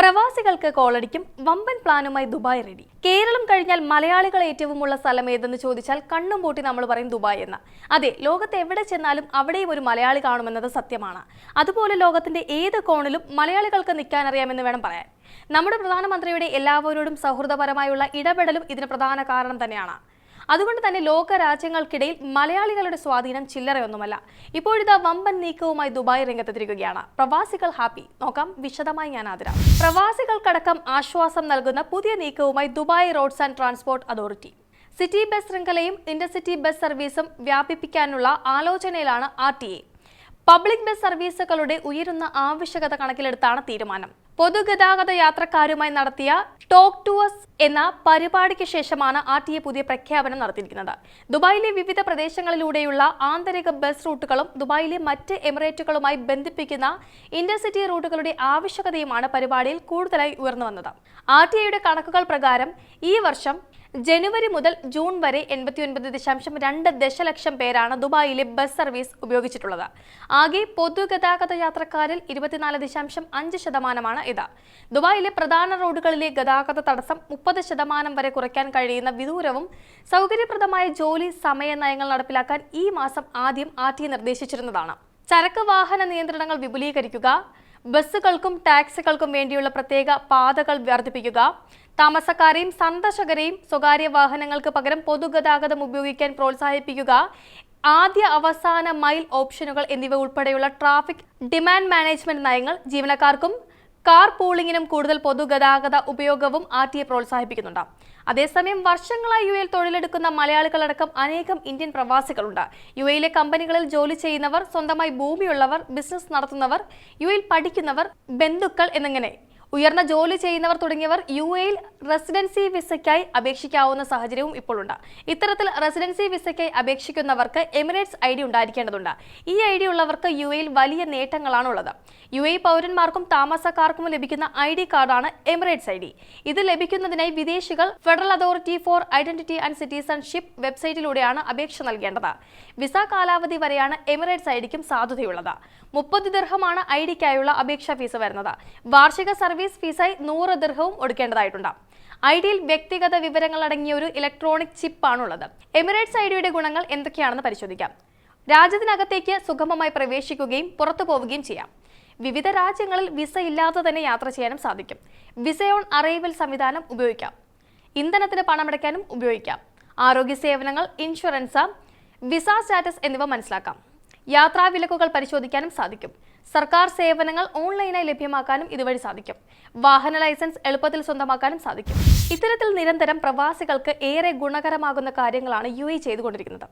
പ്രവാസികൾക്ക് കോളടിക്കും വമ്പൻ പ്ലാനുമായി Dubai ready Keralam കഴിഞ്ഞാൽ മലയാളികൾ ഏറ്റവുമുള്ള സ്ഥലം ഏതെന്ന് ചോദിച്ചാൽ കണ്ണും പൂട്ടി നമ്മൾ പറയും ദുബായ് എന്ന്. അതെ ലോകത്ത് എവിടെ ചെന്നാലും അവിടെയും ഒരു മലയാളി കാണുമെന്നത് സത്യമാണ്. അതുപോലെ ലോകത്തിന്റെ ഏത് കോണിലും മലയാളികൾക്ക് നിൽക്കാൻ അറിയാമെന്ന് വേണം പറയാൻ. നമ്മുടെ പ്രധാനമന്ത്രിയുടെ എല്ലാവരോടും സൗഹൃദപരമായുള്ള ഇടപെടലും ഇതിന് പ്രധാന കാരണം തന്നെയാണ്. അതുകൊണ്ട് തന്നെ ലോക രാജ്യങ്ങൾക്കിടയിൽ മലയാളികളുടെ സ്വാധീനം ചില്ലറയൊന്നുമല്ല. ഇപ്പോഴിതാ വമ്പൻ നീക്കവുമായി ദുബായ് രംഗത്തെത്തിരിക്കുകയാണ് പ്രവാസികൾ ഹാപ്പി. നോക്കാം വിശദമായി ഞാൻ ആതിര പ്രവാസികൾക്കടക്കം ആശ്വാസം നൽകുന്ന പുതിയ നീക്കവുമായി Dubai roads and transport authority. City bus ശൃംഖലയും ഇന്റർസിറ്റി ബസ് സർവീസും വ്യാപിപ്പിക്കാനുള്ള ആലോചനയിലാണ് R T A. Public bus സർവീസുകളുടെ ഉയരുന്ന ആവശ്യകത കണക്കിലെടുത്താണ് തീരുമാനം. പൊതുഗതാഗത യാത്രക്കാരുമായി നടത്തിയ ടോക്ക് ടു അസ് എന്ന പരിപാടിക്ക് ശേഷമാണ് ആർ ടി എ പുതിയ പ്രഖ്യാപനം നടത്തിയിരിക്കുന്നത്. ദുബായിലെ വിവിധ പ്രദേശങ്ങളിലൂടെയുള്ള ആന്തരിക ബസ് റൂട്ടുകളും ദുബായിലെ മറ്റ് എമിറേറ്റുകളുമായി ബന്ധിപ്പിക്കുന്ന ഇന്റർസിറ്റി റൂട്ടുകളുടെ ആവശ്യകതയുമാണ് പരിപാടിയിൽ കൂടുതലായി ഉയർന്നു വന്നത്. ആർ ടി എയുടെ കണക്കുകൾ പ്രകാരം ഈ വർഷം ജനുവരി മുതൽ ജൂൺ വരെ എൺപത്തിയൊൻപത് ദശാംശം രണ്ട് ദശലക്ഷം പേരാണ് ദുബായിലെ ബസ് സർവീസ് ഉപയോഗിച്ചിട്ടുള്ളത്. ആകെ പൊതുഗതാഗത യാത്രക്കാരിൽ ഇരുപത്തിനാല് ദശാംശം അഞ്ച് ശതമാനമാണ് ഇത്. ദുബായിലെ പ്രധാന റോഡുകളിലെ ഗതാഗത തടസ്സം മുപ്പത് ശതമാനം വരെ കുറയ്ക്കാൻ കഴിയുന്ന വിദൂരവും സൗകര്യപ്രദമായ ജോലി സമയ നയങ്ങൾ നടപ്പിലാക്കാൻ ഈ മാസം ആദ്യം ആർ നിർദ്ദേശിച്ചിരുന്നതാണ്. ചരക്ക് വാഹന നിയന്ത്രണങ്ങൾ വിപുലീകരിക്കുക ബസ്സുകൾക്കും ടാക്സികൾക്കും വേണ്ടിയുള്ള പ്രത്യേക പാതകൾ വർദ്ധിപ്പിക്കുക. താമസക്കാരെയും സന്ദർശകരെയും സ്വകാര്യ വാഹനങ്ങൾക്ക് പകരം പൊതുഗതാഗതം ഉപയോഗിക്കാൻ പ്രോത്സാഹിപ്പിക്കുക. ആദ്യ അവസാന മൈൽ ഓപ്ഷനുകൾ എന്നിവ ഉൾപ്പെടെയുള്ള ട്രാഫിക് ഡിമാൻഡ് മാനേജ്മെന്റ് നയങ്ങൾ ജീവനക്കാർക്കും കാർ പൂളിങ്ങിനും കൂടുതൽ പൊതുഗതാഗത ഉപയോഗവും ആർ ടി എ പ്രോത്സാഹിപ്പിക്കുന്നുണ്ട്. അതേസമയം വർഷങ്ങളായി യു എയിൽ തൊഴിലെടുക്കുന്ന മലയാളികളടക്കം അനേകം ഇന്ത്യൻ പ്രവാസികളുണ്ട്. യു എയിലെ കമ്പനികളിൽ ജോലി ചെയ്യുന്നവർ സ്വന്തമായി ഭൂമിയുള്ളവർ ബിസിനസ് നടത്തുന്നവർ യു എയിൽ പഠിക്കുന്നവർ ബന്ധുക്കൾ എന്നിങ്ങനെ ഉയർന്ന ജോലി ചെയ്യുന്നവർ തുടങ്ങിയവർ യു എയിൽ റെസിഡൻസി വിസയ്ക്കായി അപേക്ഷിക്കാവുന്ന സാഹചര്യവും ഇപ്പോഴുണ്ട്. ഇത്തരത്തിൽ റെസിഡൻസി വിസയ്ക്കായി അപേക്ഷിക്കുന്നവർക്ക് എമിറേറ്റ്സ് ഐ ഡി ഉണ്ടായിരിക്കേണ്ടതുണ്ട്. ഈ ഐ ഡി ഉള്ളവർക്ക് യു എയിൽ വലിയ നേട്ടങ്ങളാണ് ഉള്ളത് യു എ പൗരന്മാർക്കും താമസക്കാർക്കും ലഭിക്കുന്ന ഐ ഡി കാർഡാണ് എമിറേറ്റ്സ് ഐ ഡി. ഇത് ലഭിക്കുന്നതിനായി വിദേശികൾ federal authority for identity and citizenship വെബ്സൈറ്റിലൂടെയാണ് അപേക്ഷ നൽകേണ്ടത്. വിസ കാലാവധി വരെയാണ് എമിറേറ്റ്സ് ഐ ഡിക്കും സാധുതയുള്ളത്. മുപ്പത് ദിർഹമാണ് ഐ ഡിക്കായുള്ള അപേക്ഷാ ഫീസ് വരുന്നത്. വാർഷിക സർവീസ് ഫീസായി നൂറ് ദീർഘവും ഒടുക്കേണ്ടതായിട്ടുണ്ട്. ഐ ഡിയിൽ വ്യക്തിഗത വിവരങ്ങൾ അടങ്ങിയ ഒരു ഇലക്ട്രോണിക് ചിപ്പ് ആണുള്ളത്. എമിറേറ്റ്സ് ഐ ഡിയുടെ ഗുണങ്ങൾ എന്തൊക്കെയാണെന്ന് പരിശോധിക്കാം. രാജ്യത്തിനകത്തേക്ക് സുഗമമായി പ്രവേശിക്കുകയും പുറത്തു പോവുകയും ചെയ്യാം. വിവിധ രാജ്യങ്ങളിൽ വിസ ഇല്ലാതെ തന്നെ യാത്ര ചെയ്യാനും സാധിക്കും. വിസ ഓൺ അറൈവൽ സംവിധാനം ഉപയോഗിക്കാം. ഇന്ധനത്തിന് പണമടയ്ക്കാനും ഉപയോഗിക്കാം. ആരോഗ്യ സേവനങ്ങൾ ഇൻഷുറൻസ് വിസ സ്റ്റാറ്റസ് എന്നിവ മനസ്സിലാക്കാം. യാത്രാ വിലക്കുകൾ പരിശോധിക്കാനും സാധിക്കും. സർക്കാർ സേവനങ്ങൾ ഓൺലൈനായി ലഭ്യമാക്കാനും ഇതുവഴി സാധിക്കും. വാഹന ലൈസൻസ് എളുപ്പത്തിൽ സ്വന്തമാക്കാനും സാധിക്കും. ഇത്തരത്തിൽ നിരന്തരം പ്രവാസികൾക്ക് ഏറെ ഗുണകരമാകുന്ന കാര്യങ്ങളാണ് യു ചെയ്തുകൊണ്ടിരിക്കുന്നത്.